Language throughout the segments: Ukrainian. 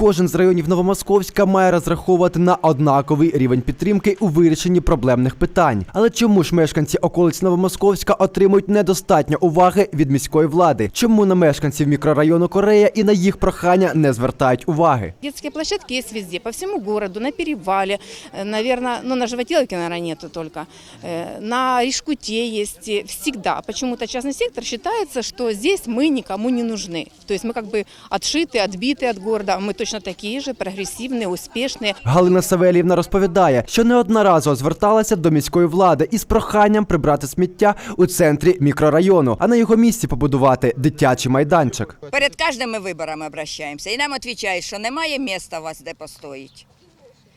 Кожен з районів Новомосковська має розраховувати на однаковий рівень підтримки у вирішенні проблемних питань. Але чому ж мешканці околиць Новомосковська отримують недостатньо уваги від міської влади? Чому на мешканців мікрорайону Корея і на їх прохання не звертають уваги? Детские площадки есть везде, по всему городу, на Перевале, наверное, ну на Животиловке, наверное, нету только. Э, На Ришкуте есть э, всегда. Почему-то частный сектор считается, что здесь мы никому не нужны. То есть мы как бы отшиты, отбиты от города. Мы точно такие же, прогрессивные, успішний Галина Савелівна розповідає, що неодноразово зверталася до міської влади із проханням прибрати сміття у центрі мікрорайону, а на його місці побудувати дитячий майданчик. Перед кожними виборами обращаємося і нам відповідають, що немає міста у вас, де постоїть.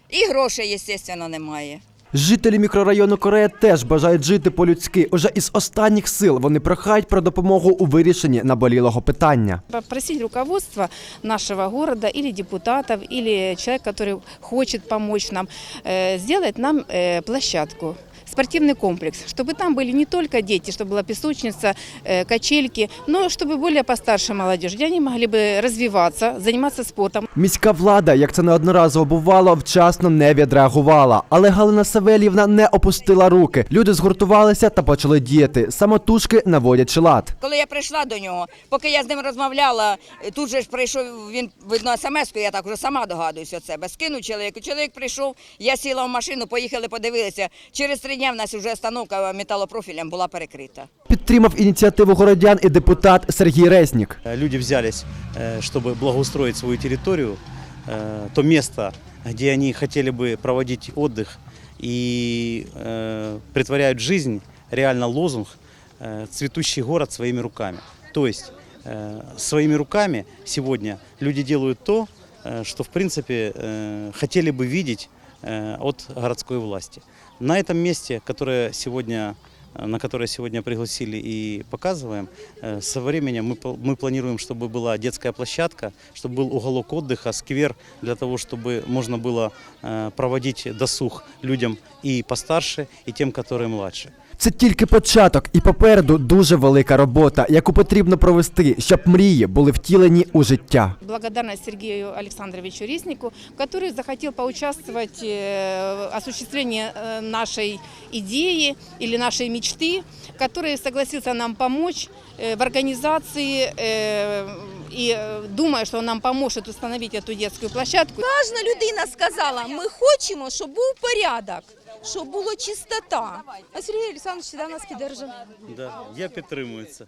І грошей, звісно, немає. Жителі мікрорайону Корея теж бажають жити по-людськи. Уже із останніх сил вони прохають про допомогу у вирішенні наболілого питання. Попросить руководство нашего города или депутатов, или человек, который хочет помочь нам, э, сделать нам э, площадку спортивный комплекс, чтобы там были не только дети, чтобы была песочница, э, качельки, но чтобы более постарше молодежь, где они могли бы развиваться, заниматься спортом. Міська влада, як це неодноразово бувало, вчасно не відреагувала. Але Галина Савельівна не опустила руки. Люди згуртувалися та почали діяти. Самотужки наводячи лад. Коли я прийшла до нього, поки я з ним розмовляла, тут же ж прийшов він, видно, смс-ку, я так вже сама догадуюся від себе. Скинув чоловіку. Чоловік прийшов, я сіла в машину, поїхали, подивилися. Через три дня в нас вже остановка металопрофілем була перекрита. Підтримав ініціативу городян і депутат Сергій Резнік. Э, Люди взялись, э, чтобы благоустроить свою территорию, э, то место, где они хотели бы проводить отдых и э, притворяют в жизнь реально лозунг э, «Цветущий город своими руками». То есть э, своими руками сегодня люди делают то, э, что в принципе э, хотели бы видеть э, от городской власти. На этом месте, которое сегодня э, на которое сегодня пригласили и показываем. Э, Со временем мы, пл- мы планируем, чтобы была детская площадка, чтобы был уголок отдыха, сквер, для того, чтобы можно было э, проводить досуг людям и постарше, и тем, которые младше. Це тільки початок, і попереду дуже велика робота, яку потрібно провести, щоб мрії були втілені у життя. Благодарность Сергею Александровичу Риснику, который захотел поучаствовать э, в осуществлении э, нашей идеи или нашей мечты, который согласился нам помочь э, в организации э, и э, думая, что он нам поможет установить эту детскую площадку. Кожна людина сказала, ми хочемо, щоб був порядок, щоб була чистота. А Сергій Олександрович завжди нас підтримує. Да, я підтримую це.